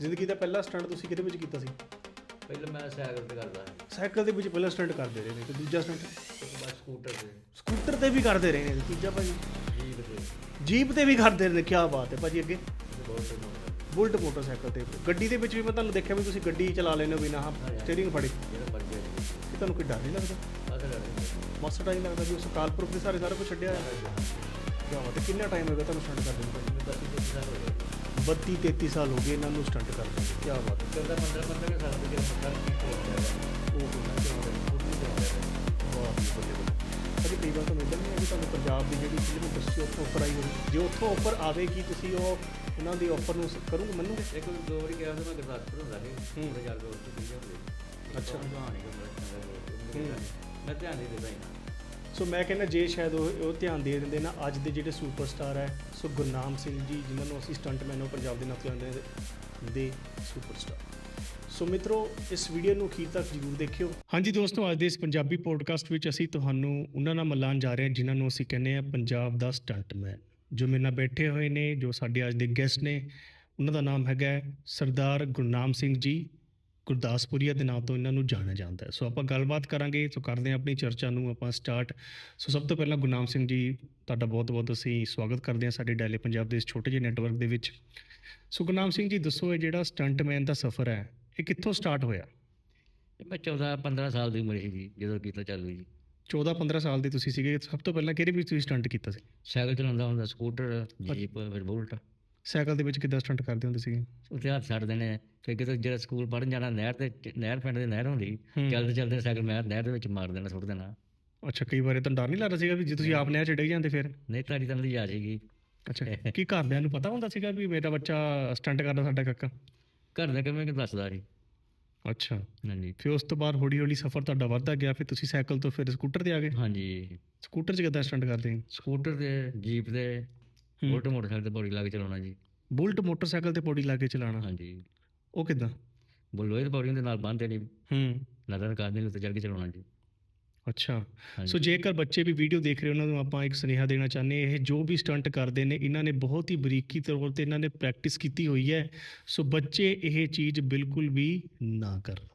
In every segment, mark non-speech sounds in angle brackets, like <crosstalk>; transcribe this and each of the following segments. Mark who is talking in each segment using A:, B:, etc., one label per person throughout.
A: ਜ਼ਿੰਦਗੀ ਦਾ ਪਹਿਲਾ ਸਟੰਟ ਤੁਸੀਂ ਕਿਹਦੇ ਵਿੱਚ ਕੀਤਾ ਸੀ?
B: ਪਹਿਲਾਂ ਮੈਂ ਸਾਈਕਲ ਤੇ ਕਰਦਾ ਸੀ।
A: ਸਾਈਕਲ ਦੇ ਵਿੱਚ ਪਹਿਲਾ ਸਟੰਟ ਕਰਦੇ ਰਹੇ ਨੇ ਤੇ ਦੂਜਾ ਸਟੰਟ?
B: ਉਸ ਤੋਂ ਬਾਅਦ ਸਕੂਟਰ ਤੇ।
A: ਸਕੂਟਰ ਤੇ ਵੀ ਕਰਦੇ ਰਹੇ ਨੇ ਤੇ ਤੀਜਾ ਭਾਜੀ?
B: ਜੀਪ ਤੇ।
A: ਜੀਪ ਤੇ ਵੀ ਕਰਦੇ ਰਹੇ ਨੇ ਕੀ ਬਾਤ ਹੈ ਭਾਜੀ ਅੱਗੇ।
B: ਤੇ ਬਹੁਤ
A: ਬੁਲਟ ਮੋਟਰਸਾਈਕਲ ਤੇ। ਗੱਡੀ ਦੇ ਵਿੱਚ ਵੀ ਮੈਂ ਤੁਹਾਨੂੰ ਦੇਖਿਆ ਵੀ ਤੁਸੀਂ ਗੱਡੀ ਚਲਾ ਲੈਂਦੇ ਹੋ ਬਿਨਾਂ ਸਟੀਅਰਿੰਗ ਫੜੇ।
B: ਜਿਹੜਾ
A: ਕਿ ਤੁਹਾਨੂੰ ਕੋਈ ਡਰ ਨਹੀਂ ਲੱਗਦਾ? ਮਸਤ ਟਾਈਮ ਲੱਗਦਾ। ਵੀ ਉਸ ਕਾਲਪੁਰਖ ਦੇ ਸਾਰੇ ਸਾਰਾ ਕੁਝ ਛੱਡਿਆ ਹੋਇਆ? ਕੀ ਬਾਤ ਹੈ ਕਿੰਨਾ ਟਾਈਮ ਹੋ ਗਿਆ ਤੁਹਾਨੂੰ ਸਟੰਟ ਕਰਦੇ ਨੂੰ?
B: ਮੈਂ ਬੱਤੀ ਤੇ ਸਾਲ ਹੋ ਗਏ।
A: 32 33 ਸਾਲ ਹੋ ਗਏ ਇਹਨਾਂ ਨੂੰ ਸਟੰਟ ਕਰਦੇ ਕੀ ਬਾਤ ਹੈ।
B: ਕਰਦਾ 15 15 ਸਾਲ ਦੇ ਜਿਹੜਾ ਮੱਥਾ ਠੀਕ ਹੋ ਗਿਆ
A: ਉਹ ਹੋਣਾ ਚਾਹੀਦਾ ਵਾਹ ਜੀ ਬੱਲੇ ਬੱਲੇ ਅਜੇ ਕਈ ਵਾਰ ਤੁਹਾਨੂੰ ਇਦਾਂ ਨਹੀਂ ਹੈ ਕਿ ਤੁਹਾਨੂੰ ਪੰਜਾਬ ਦੀ ਜਿਹੜੀ ਫਿਲਮ ਇੰਡਸਟਰੀ ਉੱਥੋਂ ਉੱਪਰ ਆਈ ਹੋਵੇ। ਜੇ ਉੱਥੋਂ ਉੱਪਰ ਆਵੇਗੀ ਤੁਸੀਂ ਉਹ ਉਹਨਾਂ ਦੀ ਆਫਰ ਨੂੰ ਕਰੋਗੇ ਮੰਨੋਗੇ?
B: ਇੱਕ ਦੋ ਵਾਰੀ ਗਿਆ ਤਾਂ ਮੈਂ ਗੁਰਦਾਸਪੁਰ ਹੁੰਦਾ ਸੀ।
A: ਹੂੰ।
B: ਉਹ ਯਾਰ ਦੋਸਤ ਸੀ ਜਾਂਦੇ
A: ਅੱਛਾ।
B: ਦਾ। ਮੈਂ ਧਿਆਨ ਨਹੀਂ ਦਿੰਦਾ ਇੰਨਾ
A: ਸੋ ਮੈਂ ਕਹਿੰਦਾ ਜੇ ਸ਼ਾਇਦ ਉਹ ਉਹ ਧਿਆਨ ਦੇ ਦਿੰਦੇ ਨਾ, ਅੱਜ ਦੇ ਜਿਹੜੇ ਸੁਪਰਸਟਾਰ ਹੈ, ਸੋ ਗੁਰਨਾਮ ਸਿੰਘ ਜੀ, ਜਿਨ੍ਹਾਂ ਨੂੰ ਅਸੀਂ ਸਟੰਟਮੈਨ ਉਹ ਪੰਜਾਬ ਦੇ ਨਾਂ ਤੋਂ ਜਾਣਦੇ ਹਾਂ ਦੇ ਸੁਪਰਸਟਾਰ ਸੋ ਮਿੱਤਰੋ, ਇਸ ਵੀਡੀਓ ਨੂੰ ਅਖੀਰ ਤੱਕ ਜਰੂਰ ਦੇਖਿਓ। ਹਾਂਜੀ ਦੋਸਤੋ, ਅੱਜ ਦੇ ਇਸ ਪੰਜਾਬੀ ਪੋਡਕਾਸਟ ਵਿੱਚ ਅਸੀਂ ਤੁਹਾਨੂੰ ਉਹਨਾਂ ਨਾਲ ਮਿਲਾਨ ਜਾ ਰਹੇ ਹਾਂ, ਜਿਨ੍ਹਾਂ ਨੂੰ ਅਸੀਂ ਕਹਿੰਦੇ ਆ ਪੰਜਾਬ ਦਾ ਸਟੰਟਮੈਨ ਜੋ ਮੇਰੇ ਨਾਲ ਬੈਠੇ ਹੋਏ ਨੇ, ਜੋ ਸਾਡੇ ਅੱਜ ਦੇ ਗੈਸਟ ਨੇ, ਉਹਨਾਂ ਦਾ ਨਾਮ ਹੈਗਾ ਸਰਦਾਰ ਗੁਰਨਾਮ ਸਿੰਘ ਜੀ। ਗੁਰਦਾਸਪੁਰੀਆ ਦੇ ਨਾਮ ਤੋਂ ਇਹਨਾਂ ਨੂੰ ਜਾਣਿਆ ਜਾਂਦਾ ਹੈ। ਸੋ ਆਪਾਂ ਗੱਲਬਾਤ ਕਰਾਂਗੇ ਸੋ ਕਰਦੇ ਹਾਂ ਆਪਣੀ ਚਰਚਾ ਨੂੰ ਆਪਾਂ ਸਟਾਰਟ ਸੋ ਸਭ ਤੋਂ ਪਹਿਲਾਂ ਗੁਰਨਾਮ ਸਿੰਘ ਜੀ ਤੁਹਾਡਾ ਬਹੁਤ-ਬਹੁਤ ਅਸੀਂ ਸਵਾਗਤ ਕਰਦੇ ਹਾਂ ਸਾਡੇ ਡੈਲੇ ਪੰਜਾਬ ਦੇ ਇਸ ਛੋਟੇ ਜਿਹੇ ਨੈਟਵਰਕ ਦੇ ਵਿੱਚ। ਸੋ ਗੁਰਨਾਮ ਸਿੰਘ ਜੀ ਦੱਸੋ ਇਹ ਜਿਹੜਾ ਸਟੰਟਮੈਨ ਦਾ ਸਫ਼ਰ ਹੈ ਇਹ ਕਿੱਥੋਂ ਸਟਾਰਟ ਹੋਇਆ?
B: ਮੈਂ 14 15 ਸਾਲ ਦੀ ਉਮਰ ਸੀ ਜਦੋਂ ਕੀਤਾ ਚਾਲੂ ਜੀ।
A: 14-15 ਸਾਲ ਦੇ ਤੁਸੀਂ ਸੀਗੇ ਸਭ ਤੋਂ ਪਹਿਲਾਂ ਕਿਹੜੇ ਵਿੱਚ ਤੁਸੀਂ ਸਟੰਟ ਕੀਤਾ ਸੀ?
B: ਸਾਈਕਲ ਚਲਾਉਂਦਾ ਹੁੰਦਾ ਸਕੂਟਰ ਜੀਪ ਫਿਰ ਬੁਲਟ।
A: ਸਾਈਕਲ ਦੇ ਵਿੱਚ ਕਿੱਦਾਂ ਸਟੰਟ ਕਰਦੇ ਹੁੰਦੇ ਸੀਗੇ?
B: ਉੱਥੇ ਹੱਥ ਛੱਡਦੇ ਨੇ ਫਿਰ ਕਿਤੇ ਜਿਹੜਾ ਸਕੂਲ ਪੜ੍ਹਨ ਜਾਣਾ ਨਹਿਰ ਤੇ ਨਹਿਰ ਪਿੰਡ ਦੇ ਨਹਿਰ ਹੁੰਦੀ। ਚੱਲਦੇ ਚੱਲਦੇ ਸਾਈਕਲ ਮੈਂ ਨਹਿਰ ਦੇ ਵਿੱਚ ਮਾਰ ਦੇਣਾ ਸੁੱਟ ਦੇਣਾ।
A: ਅੱਛਾ ਕਈ ਵਾਰ ਤਾਂ ਡਰ ਨਹੀਂ ਲੱਗਦਾ ਸੀਗਾ ਵੀ ਜੇ ਤੁਸੀਂ ਆਪ ਨਹਿਰ ਚੜੇ ਜਾਂਦੇ ਫਿਰ?
B: ਨਹੀਂ ਤਾਰੀ ਤਾਂ ਜਾ ਜਾਏਗੀ।
A: ਅੱਛਾ ਕੀ ਘਰਦਿਆਂ ਨੂੰ ਪਤਾ ਹੁੰਦਾ ਸੀਗਾ ਵੀ ਮੇਰਾ ਬੱਚਾ ਸਟੰਟ ਕਰਦਾ ਸਾਡਾ ਕਾਕਾ?
B: ਘਰ ਦਾ ਕਿਵੇਂ ਕਿ ਦੱਸਦਾ ਸੀ।
A: ਅੱਛਾ।
B: ਹਾਂਜੀ।
A: ਫਿਰ ਉਸ ਤੋਂ ਬਾਅਦ ਹੌਲੀ ਹੌਲੀ ਸਫ਼ਰ ਤੁਹਾਡਾ ਵੱਧਦਾ ਗਿਆ ਫਿਰ ਤੁਸੀਂ ਸਾਈਕਲ ਤੋਂ ਫਿਰ ਸਕੂਟਰ ਤੇ ਆ ਗਏ?
B: ਹਾਂਜੀ।
A: ਸਕੂਟਰ 'ਚ ਕਿੱਦਾਂ ਸਟੰਟ ਕਰਦੇ?
B: ਸਕੂਟਰ ਤੇ ਜੀਪ ਤੇ। ਬੁਲਟ ਮੋਟਰਸਾਈਕਲ ਤੇ ਪੌੜੀ ਲਾ ਕੇ ਚਲਾਉਣਾ ਜੀ।
A: ਬੁਲਟ ਮੋਟਰਸਾਈਕਲ ਤੇ ਪੌੜੀ ਲਾ ਕੇ ਚਲਾਉਣਾ?
B: ਹਾਂਜੀ।
A: ਉਹ ਕਿੱਦਾਂ?
B: ਬੁਲੋਏ ਤੇ ਪੌੜੀ ਦੇ ਨਾਲ ਬੰਨ੍ਹਦੇ ਨਹੀਂ
A: ਹੂੰ।
B: ਨਜ਼ਰ ਕਰਦੇ ਉੱਤੇ ਚੜ ਕੇ ਚਲਾਉਣਾ ਜੀ।
A: ਅੱਛਾ। ਸੋ ਜੇਕਰ ਬੱਚੇ ਵੀ ਵੀਡੀਓ ਦੇਖ ਰਹੇ ਉਹਨਾਂ ਨੂੰ ਆਪਾਂ ਇੱਕ ਸੁਨੇਹਾ ਦੇਣਾ ਚਾਹੁੰਦੇ ਇਹ ਜੋ ਵੀ ਸਟੰਟ ਕਰਦੇ ਨੇ ਇਹਨਾਂ ਨੇ ਬਹੁਤ ਹੀ ਬਰੀਕੀ ਤੌਰ ਤੇ ਇਹਨਾਂ ਨੇ ਪ੍ਰੈਕਟਿਸ ਕੀਤੀ ਹੋਈ ਹੈ। ਸੋ ਬੱਚੇ ਇਹ ਚੀਜ਼ ਬਿਲਕੁਲ ਵੀ ਨਾ ਕਰਨ।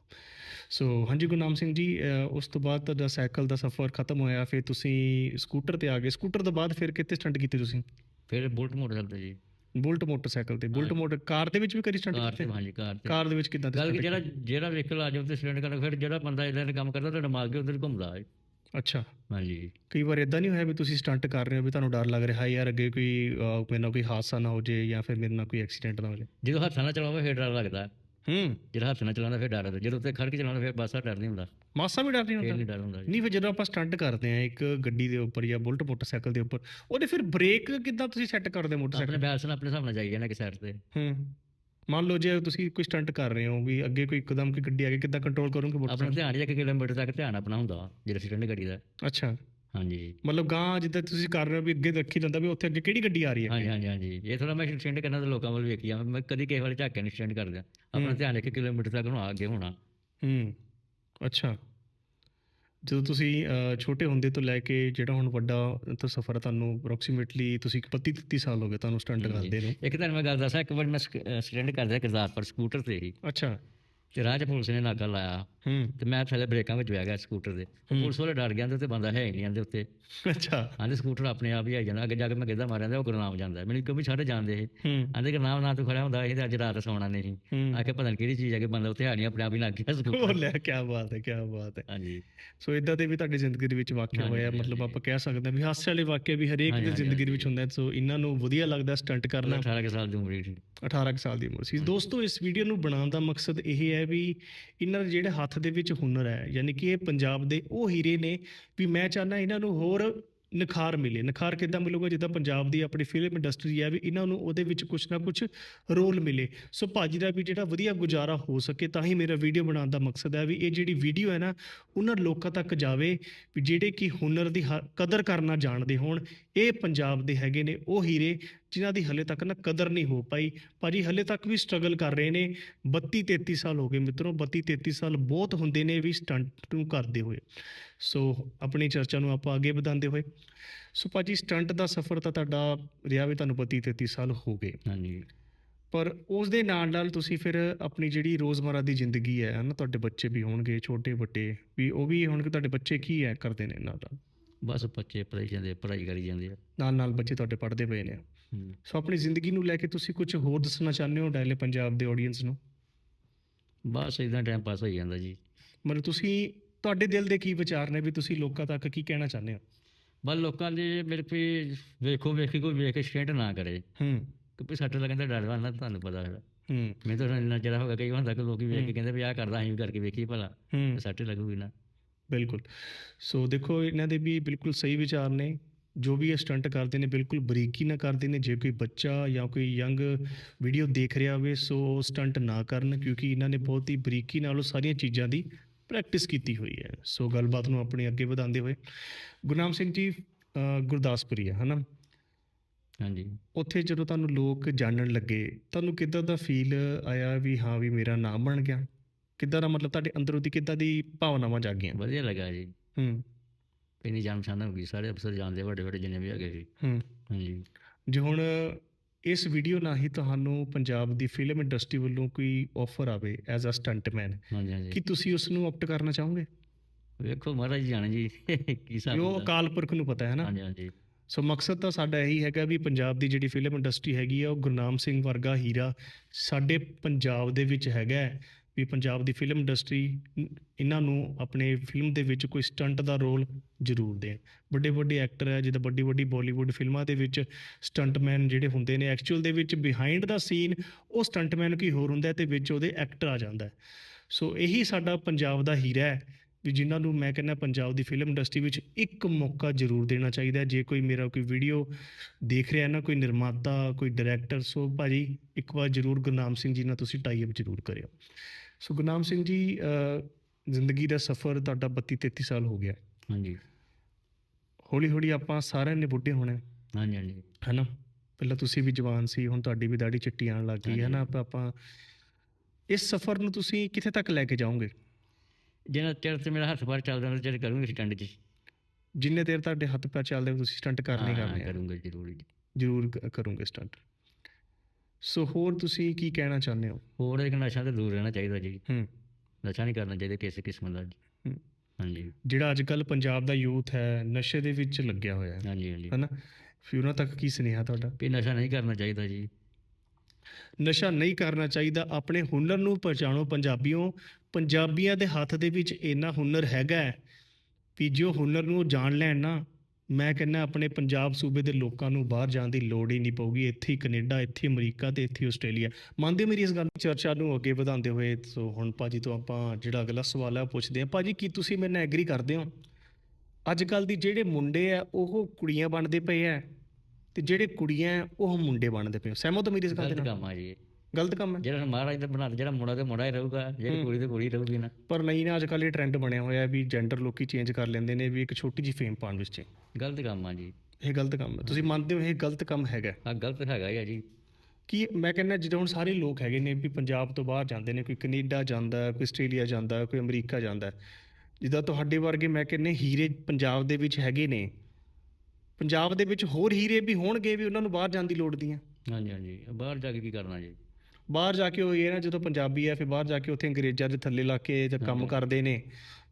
A: ਸੋ ਹਾਂਜੀ ਗੁਰਨਾਮ ਸਿੰਘ ਜੀ ਉਸ ਤੋਂ ਬਾਅਦ ਤੁਹਾਡਾ ਸਾਈਕਲ ਦਾ ਸਫ਼ਰ ਖਤਮ ਹੋਇਆ ਫਿਰ ਤੁਸੀਂ ਸਕੂਟਰ ਤੇ ਆ ਗਏ। ਸਕੂਟਰ ਤੋਂ ਬਾਅਦ ਫਿਰ ਕਿੱਥੇ ਸਟੰਟ ਕੀਤੇ ਤੁਸੀਂ?
B: ਫਿਰ ਬੁਲਟ ਮੋਟਰਸਾਈਕਲ ਤੇ ਜੀ।
A: ਬੁਲਟ ਮੋਟਰਸਾਈਕਲ ਤੇ ਬੁਲਟ ਮੋਟਰ ਕਾਰ ਦੇ ਵਿੱਚ ਵੀ ਕਰੀ ਸਟੰਟ
B: ਕਾਰ ਤੇ ਹਾਂਜੀ ਕਾਰ ਤੇ।
A: ਕਾਰ ਦੇ ਵਿੱਚ ਕਿੱਦਾਂ
B: ਗੱਲ ਜਿਹੜਾ ਜਿਹੜਾ ਵਹੀਕਲ ਆ ਜਾਵੇ ਤੇ ਸਿਲੰਡਰ ਕਰਨਾ ਫਿਰ ਜਿਹੜਾ ਬੰਦਾ ਇਦਾਂ ਦਾ ਕੰਮ ਕਰਦਾ ਤਾਂ ਦਿਮਾਗ ਉਧਰ ਘੁੰਮਦਾ ਹੈ?
A: ਅੱਛਾ।
B: ਹਾਂਜੀ।
A: ਕਈ ਵਾਰ ਇਦਾਂ ਨਹੀਂ ਹੋਇਆ ਵੀ ਤੁਸੀਂ ਸਟੰਟ ਕਰ ਰਹੇ ਹੋ ਵੀ ਤੁਹਾਨੂੰ ਡਰ ਲੱਗ ਰਿਹਾ ਯਾਰ ਅੱਗੇ ਕੋਈ ਮੇਰੇ ਨਾਲ ਕੋਈ ਹਾਦਸਾ ਨਾ ਹੋ ਜੇ ਜਾਂ ਫਿਰ ਮੇਰੇ ਨਾਲ ਕੋਈ ਐਕਸੀਡੈਂਟ ਨਾ ਹੋ ਜੇ
B: ਜਦੋਂ ਹੱਥਾਂ ਨਾਲ ਚਲਾਵੇ ਫਿਰ ਡਰ ਲੱਗਦਾ।
A: ਹੂੰ।
B: ਜਿਹੜਾ ਹੱਥ ਨਾਲ ਚਲਾਉਂਦਾ ਫਿਰ ਡਰ ਲੱਗਦਾ। ਜਦੋਂ ਉੱਤੇ ਖੜ ਕੇ ਚਲਾਉਂਦਾ ਫਿਰ ਬਸ ਡਰ ਨਹੀਂ ਹੁੰਦਾ।
A: ਮਾਸਾ ਵੀ ਡਰ ਨਹੀਂ
B: ਫਿਰ
A: ਹੁੰਦਾ?
B: ਨਹੀਂ ਡਰ ਹੁੰਦਾ ਜੀ।
A: ਨਹੀਂ ਫਿਰ ਜਦੋਂ ਆਪਾਂ ਸਟੰਟ ਕਰਦੇ ਆ ਇੱਕ ਗੱਡੀ ਦੇ ਉੱਪਰ ਜਾਂ ਬੁਲਟ ਮੋਟਰਸਾਈਕਲ ਦੇ ਉੱਪਰ ਉਹਦੇ ਫਿਰ ਬ੍ਰੇਕ ਕਿੱਦਾਂ ਤੁਸੀਂ ਸੈੱਟ ਕਰਦੇ ਹੋ
B: ਆਪਣੇ
A: ਮੋਟਰਸਾਈਕਲ
B: ਬੈਲੈਂਸ ਨਾਲ ਆਪਣੇ ਹਿਸਾਬ ਨਾਲ ਜਾਈ ਜਾਣਾ ਕਿ ਸਾਈਡ ਤੇ।
A: ਹੂੰ। ਮੰਨ ਲਓ ਜੇ ਤੁਸੀਂ ਕੋਈ ਸਟੰਟ ਕਰ ਰਹੇ ਹੋ ਵੀ ਅੱਗੇ ਕੋਈ ਇੱਕਦਮ ਕੋਈ ਗੱਡੀ ਆ ਗਈ ਕਿੱਦਾਂ ਕੰਟਰੋਲ ਕਰੋਗੇ
B: ਆਪਣਾ
A: ਮੋਟਰਸਾਈਕਲ?
B: ਧਿਆਨ ਇੱਕ ਕਿਲੋਮੀਟਰ ਤੱਕ ਧਿਆਨ ਆਪਣਾ ਹੁੰਦਾ ਜਿਹੜਾ ਸਿਲੰਡਰ ਗੱਡੀ ਦਾ।
A: ਅੱਛਾ।
B: ਹਾਂਜੀ।
A: ਮਤਲਬ ਗਾਂ ਜਿੱਦਾਂ ਤੁਸੀਂ ਕਰ ਰਹੇ ਹੋ ਵੀ ਅੱਗੇ ਰੱਖੀ ਜਾਂਦਾ ਵੀ ਉੱਥੇ ਅੱਗੇ ਕਿਹੜੀ ਗੱਡੀ ਆ ਰਹੀ ਹੈ
B: ਹਾਂਜੀ ਹਾਂਜੀ ਹਾਂਜੀ। ਇਹ ਥੋੜਾ ਮੈਂ ਸਟੈਂਡ ਕਰਨਾ ਤਾਂ ਲੋਕਾਂ ਵੱਲ ਵੇਖੀ ਆ। ਮੈਂ ਕਦੀ ਕਿਸੇ ਵਾਲੇ ਝਾਕੇ ਨਹੀਂ ਸਟੈਂਡ ਕਰਦਾ ਆਪਣਾ ਧਿਆਨ ਇੱਕ ਕਿਲੋਮੀਟਰ ਤੱਕ ਨੂੰ ਅੱਗੇ ਹੋਣਾ।
A: ਹੂੰ ਅੱਛਾ। ਜਦੋਂ ਤੁਸੀਂ ਛੋਟੇ ਹੁੰਦੇ ਤੋਂ ਲੈ ਕੇ ਜਿਹੜਾ ਹੁਣ ਵੱਡਾ ਤੋਂ ਸਫ਼ਰ ਤੁਹਾਨੂੰ ਅਪਰੋਕਸੀਮੇਟਲੀ ਤੁਸੀਂ 32 33 ਸਾਲ ਹੋ ਗਏ ਤੁਹਾਨੂੰ ਸਟੰਟ ਕਰਦੇ ਨੂੰ।
B: ਇੱਕ ਤਾਂ ਮੈਂ ਗੱਲ ਦੱਸਾਂ ਇੱਕ ਵਾਰ ਮੈਂ ਸਟੈਂਡ ਕਰਦਾ ਗੁਰਦਾਸਪੁਰ ਸਕੂਟਰ ਤੇ ਹੀ।
A: ਅੱਛਾ।
B: ਤੇ 'ਚ ਪੁਲਿਸ ਨੇ ਨਾਕਾ ਲਾਇਆ।
A: ਹੂੰ।
B: ਤੇ ਮੈਂ ਥੱਲੇ ਬ੍ਰੇਕਾਂ ਵਿੱਚ ਬਹਿ ਗਿਆ ਸਕੂਟਰ ਦੇ ਪੁਲਿਸ ਵਾਲੇ ਡਰ ਗਿਆ ਤੇ ਬੰਦਾ ਹੈ ਹੀ ਨਹੀਂ ਆਂਦੇ ਉੱਤੇ।
A: ਅੱਛਾ।
B: ਆਂਦੇ ਸਕੂਟਰ ਆਪਣੇ ਆਪ ਹੀ ਆਈ ਜਾਂਦਾ ਅੱਗੇ ਜਾ ਕੇ ਮੈਂ ਕਿੱਦਾਂ ਮਾਰਿਆ ਉਹ ਗੁਰਨਾਮ ਜਾਂਦਾ। ਮੈਨੂੰ ਕਿਉਂ ਵੀ ਸਾਰੇ ਜਾਣਦੇ ਇਹ? ਆਂਦੇ ਗੁਰਨਾਮ ਨਾ ਤੂੰ ਖੜਾ ਹੁੰਦਾ ਇਹ ਤੇ ਅੱਜ ਰਾਤ ਸੌਣਾ ਨਹੀਂ। ਆ ਕੇ ਪਤਾ ਨਹੀਂ ਕਿਹੜੀ ਚੀਜ਼ ਹੈ ਕਿ ਬੰਦਾ ਉੱਥੇ ਹੈ ਨਹੀਂ ਆਪਣੇ ਆਪ ਹੀ ਲੱਗ ਗਿਆ ਸਕੂਟਰ।
A: ਉਹ ਲੈ ਕੀ ਬਾਤ ਹੈ ਕੀ ਬਾਤ ਹੈ।
B: ਹਾਂਜੀ।
A: ਸੋ ਇਦਾਂ ਦੇ ਵੀ ਤੁਹਾਡੀ ਜ਼ਿੰਦਗੀ ਦੇ ਵਿੱਚ ਵਾਕਿਆ ਹੋਇਆ ਮਤਲਬ ਆਪਾਂ ਕਹਿ ਸਕਦੇ ਹਾਂ ਵੀ ਹਾਸੇ ਵਾਲੇ ਵਾਕਿਆ ਵੀ ਹਰੇਕ ਦੀ ਜ਼ਿੰਦਗੀ ਦੇ ਵਿੱਚ ਹੁੰਦਾ। ਸੋ ਇਹਨਾਂ ਨੂੰ ਵਧੀਆ ਲੱਗਦਾ ਸਟੰਟ ਕਰਨਾ।
B: 18 ਕੁ ਸਾਲ ਦੀ ਉਮਰ ਸੀ
A: 18 ਕੁ ਸਾਲ ਦੀ ਉਮਰ ਸੀ। ਦੋਸਤੋ ਇਸ ਵੀਡੀਓ ਨੂੰ ਬਣਾਉਣ ਦਾ ਮਕਸਦ ਇਹ ਹੈ ਵੀ ਇਹਨਾਂ ਦੇ ਜਿਹੜੇ ਹੱਥ ਦੇ ਵਿੱਚ ਹੁਨਰ ਹੈ, ਯਾਨੀ ਕਿ ਇਹ ਪੰਜਾਬ ਦੇ ਉਹ ਹੀਰੇ ਨੇ ਵੀ ਮੈਂ ਚਾਹੁੰਦਾ ਇਹਨਾਂ ਨੂੰ ਹੋਰ ਨਿਖਾਰ ਮਿਲੇ। ਨਿਖਾਰ ਕਿੱਦਾਂ ਮਿਲੂਗਾ? ਜਿੱਦਾਂ ਪੰਜਾਬ ਦੀ ਆਪਣੀ ਫਿਲਮ ਇੰਡਸਟਰੀ ਹੈ ਵੀ ਇਹਨਾਂ ਨੂੰ ਉਹਦੇ ਵਿੱਚ ਕੁਝ ਨਾ ਕੁਝ ਰੋਲ ਮਿਲੇ। ਸੋ ਭਾਜੀ ਦਾ ਵੀ ਜਿਹੜਾ ਵਧੀਆ ਗੁਜ਼ਾਰਾ ਹੋ ਸਕੇ ਤਾਂ ਹੀ ਮੇਰਾ ਵੀਡੀਓ ਬਣਾਉਣ ਦਾ ਮਕਸਦ ਹੈ ਵੀ ਇਹ ਜਿਹੜੀ ਵੀਡੀਓ ਹੈ ਨਾ, ਉਹਨਾਂ ਲੋਕਾਂ ਤੱਕ ਜਾਵੇ ਵੀ ਜਿਹੜੇ ਕਿ ਹੁਨਰ ਦੀ ਹ- ਕਦਰ ਕਰਨਾ ਜਾਣਦੇ ਹੋਣ। ਇਹ ਪੰਜਾਬ ਦੇ ਹੈਗੇ ਨੇ, ਉਹ ਹੀਰੇ ਜਿਨ੍ਹਾਂ ਦੀ ਹਲੇ ਤੱਕ ਨਾ ਕਦਰ ਨਹੀਂ ਹੋ ਪਾਈ ਭਾਜੀ ਹਲੇ ਤੱਕ ਵੀ ਸਟਰਗਲ ਕਰ ਰਹੇ ਨੇ। 32 33 ਸਾਲ ਹੋ ਗਏ ਮਿੱਤਰੋ 32 33 ਸਾਲ ਬਹੁਤ ਹੁੰਦੇ ਨੇ ਵੀ ਸਟੰਟ ਨੂੰ ਕਰਦੇ ਹੋਏ। ਸੋ ਆਪਣੀ ਚਰਚਾ ਨੂੰ ਆਪਾਂ ਅੱਗੇ ਵਧਾਉਂਦੇ ਹੋਏ। ਸੋ ਭਾਜੀ ਸਟੰਟ ਦਾ ਸਫ਼ਰ ਤਾਂ ਤੁਹਾਡਾ ਰਿਹਾ ਵੀ ਤੁਹਾਨੂੰ 32 33 ਸਾਲ ਹੋ ਗਏ।
B: ਹਾਂਜੀ।
A: ਪਰ ਉਸ ਦੇ ਨਾਲ ਨਾਲ ਤੁਸੀਂ ਫਿਰ ਆਪਣੀ ਜਿਹੜੀ ਰੋਜ਼ਮਰਾ ਦੀ ਜ਼ਿੰਦਗੀ ਹੈ ਹਨਾ ਤੁਹਾਡੇ ਬੱਚੇ ਵੀ ਹੋਣਗੇ ਛੋਟੇ ਵੱਡੇ ਵੀ ਉਹ ਵੀ ਹੋਣਗੇ ਤੁਹਾਡੇ ਬੱਚੇ ਕੀ ਹੈ ਕਰਦੇ ਨੇ ਨਾਲ ਨਾਲ?
B: ਬਸ ਬੱਚੇ ਪੜ੍ਹਾਈ ਜਾਂਦੇ ਪੜ੍ਹਾਈ ਕਰੀ ਜਾਂਦੇ ਆ।
A: ਨਾਲ ਨਾਲ ਬੱਚੇ ਤੁਹਾਡੇ ਪੜ੍ਹਦੇ ਪਏ ਨੇ। ਸੋ ਆਪਣੀ ਜ਼ਿੰਦਗੀ ਨੂੰ ਲੈ ਕੇ ਤੁਸੀਂ ਕੁਝ ਹੋਰ ਦੱਸਣਾ ਚਾਹੁੰਦੇ ਹੋ ਡਾਇਲੇ ਪੰਜਾਬ ਦੇ ਆਡੀਅנס ਨੂੰ?
B: ਬਸ ਇਦਾਂ ਟਾਈਮ ਪਾਸ ਹੋਈ ਜਾਂਦਾ ਜੀ।
A: ਮਤਲਬ ਤੁਸੀਂ ਤੁਹਾਡੇ ਦਿਲ ਦੇ ਕੀ ਵਿਚਾਰ ਨੇ ਵੀ ਤੁਸੀਂ ਲੋਕਾਂ ਤੱਕ ਕੀ ਕਹਿਣਾ ਚਾਹੁੰਦੇ ਹੋ?
B: ਬਸ ਲੋਕਾਂ ਦੇ ਮੇਰੇ ਕੋਈ ਵੇਖੋ ਵੇਖੀ ਕੋਈ ਵੇਖ ਕੇ ਸਟੈਂਡ ਨਾ ਕਰੇ।
A: ਹੂੰ।
B: ਕਿਉਂਕਿ ਸੱਟ ਲੱਗਣ ਦਾ ਡਰ ਵਾ ਨਾ ਤੁਹਾਨੂੰ ਪਤਾ ਹੈ
A: ਹੂੰ।
B: ਮੈਂ ਤਾਂ ਇੰਨਾ ਚਿਰ ਹੋ ਗਿਆ ਕਈ ਹੁੰਦਾ ਕਿ ਲੋਕੀ ਵੇਖ ਕੇ। ਕਹਿੰਦੇ ਵੀ ਆਹ ਕਰਦਾ ਅਸੀਂ ਵੀ ਕਰਕੇ ਵੇਖੀ ਭਲਾ। ਸੱਟ ਲੱਗੂਗੀ ਨਾ।
A: ਬਿਲਕੁਲ। ਸੋ ਦੇਖੋ ਇਹਨਾਂ ਦੇ ਵੀ ਬਿਲਕੁਲ ਸਹੀ ਵਿਚਾਰ ਨੇ। ਜੋ ਵੀ ਇਹ ਸਟੰਟ ਕਰਦੇ ਨੇ ਬਿਲਕੁਲ ਬਰੀਕੀ ਨਾਲ ਕਰਦੇ ਨੇ ਜੇ ਕੋਈ ਬੱਚਾ ਜਾਂ ਕੋਈ ਯੰਗ ਵੀਡੀਓ ਦੇਖ ਰਿਹਾ ਹੋਵੇ ਸੋ ਸਟੰਟ ਨਾ ਕਰਨ ਕਿਉਂਕਿ ਇਹਨਾਂ ਨੇ ਬਹੁਤ ਹੀ ਬਰੀਕੀ ਨਾਲ ਉਹ ਸਾਰੀਆਂ ਚੀਜ਼ਾਂ ਦੀ ਪ੍ਰੈਕਟਿਸ ਕੀਤੀ ਹੋਈ ਹੈ। ਸੋ ਗੱਲਬਾਤ ਨੂੰ ਆਪਣੇ ਅੱਗੇ ਵਧਾਉਂਦੇ ਹੋਏ ਗੁਰਨਾਮ ਸਿੰਘ ਜੀ ਗੁਰਦਾਸਪੁਰੀ ਹੈ ਹਨਾ?
B: ਹਾਂਜੀ।
A: ਉੱਥੇ ਜਦੋਂ ਤੁਹਾਨੂੰ ਲੋਕ ਜਾਣਨ ਲੱਗੇ ਤੁਹਾਨੂੰ ਕਿੱਦਾਂ ਦਾ ਫੀਲ ਆਇਆ ਵੀ ਹਾਂ ਵੀ ਮੇਰਾ ਨਾਮ ਬਣ ਗਿਆ? ਕਿੱਦਾਂ ਦਾ ਮਤਲਬ ਤੁਹਾਡੇ ਅੰਦਰੋਂ ਦੀ ਕਿੱਦਾਂ ਦੀ ਭਾਵਨਾਵਾਂ ਜਾਗੀਆਂ?
B: ਵਧੀਆ ਲੱਗਾ ਜੀ।
A: ਹੂੰ।
B: ਇੰਨੀ ਜਾਣ ਪਛਾਣ ਹੋ ਗਈ ਸਾਰੇ ਅਫਸਰ ਜਾਣਦੇ ਵੱਡੇ ਵੱਡੇ ਜਿੰਨੇ ਵੀ ਹੈਗੇ ਸੀ।
A: ਹੂੰ।
B: ਹਾਂਜੀ।
A: ਜੇ ਹੁਣ ਇਸ ਵੀਡੀਓ ਨਾਲ ਹੀ ਤੁਹਾਨੂੰ ਪੰਜਾਬ ਦੀ ਫਿਲਮ ਇੰਡਸਟਰੀ ਵੱਲੋਂ ਕੋਈ ਆਫਰ ਆਵੇ ਐਜ਼ ਅ ਸਟੰਟਮੈਨ
B: ਹਾਂਜੀ ਹਾਂਜੀ।
A: ਕੀ ਤੁਸੀਂ ਉਸ ਨੂੰ ਆਪਟ ਕਰਨਾ ਚਾਹੋਗੇ?
B: ਵੇਖੋ ਮਹਾਰਾਜ ਜਾਣ ਜੀ ਕੀ ਹਿਸਾਬ
A: ਜੋ। ਅਕਾਲ ਪੁਰਖ ਨੂੰ ਪਤਾ ਹੈ ਨਾ।
B: ਹਾਂਜੀ ਹਾਂਜੀ।
A: ਸੋ ਮਕਸਦ ਤਾਂ ਸਾਡਾ ਇਹੀ ਹੈਗਾ ਵੀ ਪੰਜਾਬ ਦੀ ਜਿਹੜੀ ਫਿਲਮ ਇੰਡਸਟਰੀ ਹੈਗੀ ਆ ਉਹ ਗੁਰਨਾਮ ਸਿੰਘ ਵਰਗਾ ਹੀਰਾ ਸਾਡੇ ਪੰਜਾਬ ਦੇ ਵਿੱਚ ਹੈਗਾ ਵੀ ਪੰਜਾਬ ਦੀ ਫਿਲਮ ਇੰਡਸਟਰੀ ਇਹਨਾਂ ਨੂੰ ਆਪਣੇ ਫਿਲਮ ਦੇ ਵਿੱਚ ਕੋਈ ਸਟੰਟ ਦਾ ਰੋਲ ਜ਼ਰੂਰ ਦੇਣ। ਵੱਡੇ ਵੱਡੇ ਐਕਟਰ ਹੈ ਜਿੱਦਾਂ ਵੱਡੀ ਵੱਡੀ ਬਾਲੀਵੁੱਡ ਫਿਲਮਾਂ ਦੇ ਵਿੱਚ ਸਟੰਟਮੈਨ ਜਿਹੜੇ ਹੁੰਦੇ ਨੇ ਐਕਚੁਅਲ ਦੇ ਵਿੱਚ ਬਿਹਾਈਂਡ ਦਾ ਸੀਨ ਉਹ ਸਟੰਟਮੈਨ ਕੀ ਹੋਰ ਹੁੰਦਾ ਹੈ ਤੇ ਵਿੱਚ ਉਹਦੇ ਐਕਟਰ ਆ ਜਾਂਦਾ ਸੋ ਇਹੀ ਸਾਡਾ ਪੰਜਾਬ ਦਾ ਹੀਰਾ ਹੈ ਵੀ ਜਿਨ੍ਹਾਂ ਨੂੰ ਮੈਂ ਕਹਿੰਦਾ ਪੰਜਾਬ ਦੀ ਫਿਲਮ ਇੰਡਸਟਰੀ ਵਿੱਚ ਇੱਕ ਮੌਕਾ ਜ਼ਰੂਰ ਦੇਣਾ ਚਾਹੀਦਾ ਜੇ ਕੋਈ ਮੇਰਾ ਕੋਈ ਵੀਡੀਓ ਦੇਖ ਰਿਹਾ ਨਾ, ਕੋਈ ਨਿਰਮਾਤਾ, ਕੋਈ ਡਾਇਰੈਕਟਰ ਸੋ ਭਾਜੀ ਇੱਕ ਵਾਰ ਜ਼ਰੂਰ ਗੁਰਨਾਮ ਸਿੰਘ ਜੀ ਨਾਲ ਤੁਸੀਂ ਟਾਈ ਅਪ ਜ਼ਰੂਰ ਕਰਿਓ। ਸੋ ਗੁਰਨਾਮ ਸਿੰਘ ਜੀ ਜ਼ਿੰਦਗੀ ਦਾ ਸਫ਼ਰ ਤੁਹਾਡਾ 32 33 ਸਾਲ ਹੋ ਗਿਆ।
B: ਹਾਂਜੀ।
A: ਹੌਲੀ ਹੌਲੀ ਆਪਾਂ ਸਾਰਿਆਂ ਨੇ ਬੁੱਢੇ ਹੋਣਾ। ਹੈ,
B: ਹਾਂਜੀ ਹਾਂਜੀ।
A: ਹਨਾ? ਪਹਿਲਾਂ ਤੁਸੀਂ ਵੀ ਜਵਾਨ ਸੀ ਹੁਣ ਤੁਹਾਡੀ ਵੀ ਦਾੜੀ ਚਿੱਟੀ ਆਉਣ ਲੱਗ ਗਈ ਹੈ ਨਾ ਆਪਾਂ ਆਪਾਂ ਇਸ ਸਫ਼ਰ ਨੂੰ ਤੁਸੀਂ ਕਿੱਥੇ ਤੱਕ ਲੈ ਕੇ ਜਾਓਗੇ?
B: ਜਿੰਨਾ ਚਿਰ ਤੇ ਮੇਰਾ ਹੱਥ ਬਾਹਰ ਚੱਲਦਾ ਉਹਨਾਂ ਚਿਰ ਕਰੂੰਗੀ ਸਟੈਂਡ 'ਚ।
A: ਜਿੰਨੇ ਦੇਰ ਤੁਹਾਡੇ ਹੱਥ ਪੈਰ ਚੱਲਦੇ ਹੋ ਤੁਸੀਂ ਸਟੰਟ ਕਰਨੇ ਹੀ
B: ਹਾਂ,
A: ਕਰਨੇ
B: ਕਰੂੰਗਾ ਜ਼ਰੂਰ ਜੀ।
A: ਜ਼ਰੂਰ ਕਰੋਗੇ ਸਟੰਟ। ਸੋ ਹੋਰ ਤੁਸੀਂ ਕੀ ਕਹਿਣਾ ਚਾਹੁੰਦੇ ਹੋ?
B: ਹੋਰ ਇੱਕ ਨਸ਼ਾ ਤੋਂ ਦੂਰ ਰਹਿਣਾ ਚਾਹੀਦਾ ਜੀ।
A: ਹੂੰ।
B: ਨਸ਼ਾ ਨਹੀਂ ਕਰਨਾ ਚਾਹੀਦਾ ਕਿਸੇ ਕਿਸਮ ਦਾ ਜੀ।
A: ਹੂੰ।
B: ਹਾਂਜੀ।
A: ਜਿਹੜਾ ਅੱਜ ਕੱਲ ਪੰਜਾਬ ਦਾ ਯੂਥ ਹੈ ਨਸ਼ੇ ਦੇ ਵਿੱਚ ਲੱਗਿਆ ਹੋਇਆ ਹੈ।
B: ਹਾਂਜੀ ਹਾਂਜੀ।
A: ਹਨਾ? ਫਿਰ ਉਹਨਾਂ ਤੱਕ ਕੀ ਸੁਨੇਹਾ ਤੁਹਾਡਾ?
B: ਵੀ ਨਸ਼ਾ ਨਹੀਂ ਕਰਨਾ ਚਾਹੀਦਾ ਜੀ।
A: ਨਸ਼ਾ ਨਹੀਂ ਕਰਨਾ ਚਾਹੀਦਾ। ਆਪਣੇ ਹੁਨਰ ਨੂੰ ਪਛਾਣੋ ਪੰਜਾਬੀਓ। ਪੰਜਾਬੀਆਂ ਦੇ ਹੱਥ ਦੇ ਵਿੱਚ ਇੰਨਾ ਹੁਨਰ ਹੈਗਾ ਵੀ ਜੋ ਹੁਨਰ ਨੂੰ ਜਾਣ ਲੈਣ ਨਾ ਮੈਂ ਕਹਿੰਦਾ ਆਪਣੇ ਪੰਜਾਬ ਸੂਬੇ ਦੇ ਲੋਕਾਂ ਨੂੰ ਬਾਹਰ ਜਾਣ ਦੀ ਲੋੜ ਹੀ ਨਹੀਂ ਪਊਗੀ। ਇੱਥੇ ਹੀ ਕੈਨੇਡਾ, ਇੱਥੇ ਅਮਰੀਕਾ ਤੇ ਇੱਥੇ ਆਸਟ੍ਰੇਲੀਆ। ਮੰਨਦੇ ਮੇਰੀ ਇਸ ਗੱਲ ਦੀ ਚਰਚਾ ਨੂੰ ਅੱਗੇ ਵਧਾਉਂਦੇ ਹੋਏ? ਸੋ ਹੁਣ ਭਾਜੀ ਤੋਂ ਆਪਾਂ ਜਿਹੜਾ ਅਗਲਾ ਸਵਾਲ ਹੈ ਉਹ ਪੁੱਛਦੇ ਹਾਂ। ਭਾਜੀ, ਕੀ ਤੁਸੀਂ ਮੇਰੇ ਨਾਲ ਐਗਰੀ ਕਰਦੇ ਹੋ? ਅੱਜ ਕੱਲ ਦੀ ਜਿਹੜੇ ਮੁੰਡੇ ਆ, ਉਹ ਕੁੜੀਆਂ ਬਣਦੇ ਪਏ ਆ ਤੇ ਜਿਹੜੇ ਕੁੜੀਆਂ ਆ, ਉਹ ਮੁੰਡੇ ਬਣਦੇ ਪਏ ਸਹਿਮਤ ਹੋ ਮੇਰੀ ਇਸ ਗੱਲ ਦੇ
B: ਗਲਤ ਕੰਮ ਆ ਜੀ।
A: ਗਲਤ ਕੰਮ ਹੈ।
B: ਜਿਹੜਾ ਮਹਾਰਾਜ ਦਾ ਬਣਾ ਜਿਹੜਾ ਮੁੰਡਾ ਤੇ ਮੁੰਡਾ ਹੀ ਰਹੂਗਾ ਜਿਹੜੀ
A: ਹੂੰ।
B: ਕੁੜੀ ਤੇ ਕੁੜੀ ਰਹੂਗੀ ਨਾ।
A: ਪਰ ਨਹੀਂ ਨਾ ਅੱਜ ਕੱਲ੍ਹ ਇਹ ਟ੍ਰੈਂਡ ਬਣਿਆ ਹੋਇਆ ਵੀ ਜੈਂਡਰ ਲੋਕੀ ਚੇਂਜ ਕਰ ਲੈਂਦੇ ਨੇ ਵੀ ਇੱਕ ਛੋਟੀ ਜਿਹੀ ਫੇਮ ਪਾਉਣ ਵਿੱਚ
B: ਗਲਤ ਕੰਮ ਆ ਜੀ।
A: ਇਹ ਗਲਤ ਕੰਮ ਹੈ। ਤੁਸੀਂ ਮੰਨਦੇ ਹੋ ਇਹ ਗਲਤ ਕੰਮ ਹੈਗਾ
B: ਆ ਗਲਤ ਹੈਗਾ ਹੀ ਆ ਜੀ।
A: ਕਿ ਮੈਂ ਕਹਿੰਦਾ ਜਦੋਂ ਹੁਣ ਸਾਰੇ ਲੋਕ ਹੈਗੇ ਨੇ ਵੀ ਪੰਜਾਬ ਤੋਂ ਬਾਹਰ ਜਾਂਦੇ ਨੇ ਕੋਈ ਕੈਨੇਡਾ ਜਾਂਦਾ ਹੈ, ਕੋਈ ਆਸਟ੍ਰੇਲੀਆ ਜਾਂਦਾ ਹੈ, ਕੋਈ ਅਮਰੀਕਾ ਜਾਂਦਾ ਹੈ। ਜਿੱਦਾਂ ਤੁਹਾਡੇ ਵਰਗੇ ਮੈਂ ਕਹਿੰਦਾ ਹੀਰੇ ਪੰਜਾਬ ਦੇ ਵਿੱਚ ਹੈਗੇ ਨੇ। ਪੰਜਾਬ ਦੇ ਵਿੱਚ ਹੋਰ ਹੀਰੇ ਵੀ ਹੋਣਗੇ ਵੀ ਉਹਨਾਂ ਨੂੰ ਬਾਹਰ ਜਾਣ ਦੀ ਲੋੜ ਹੈ
B: ਹਾਂਜੀ ਹਾਂਜੀ। ਬਾਹਰ ਜਾ ਕੇ ਕੀ ਕਰਨਾ ਜੀ?
A: ਬਾਹਰ ਜਾ ਕੇ ਉਹ ਇਹ ਨਾ ਜਦੋਂ ਪੰਜਾਬੀ ਹੈ ਫਿਰ ਬਾਹਰ ਜਾ ਕੇ ਉੱਥੇ ਅੰਗਰੇਜ਼ਾਂ ਦੇ ਥੱਲੇ ਲਾ ਕੇ ਜਾਂ ਕੰਮ। ਕਰਦੇ ਨੇ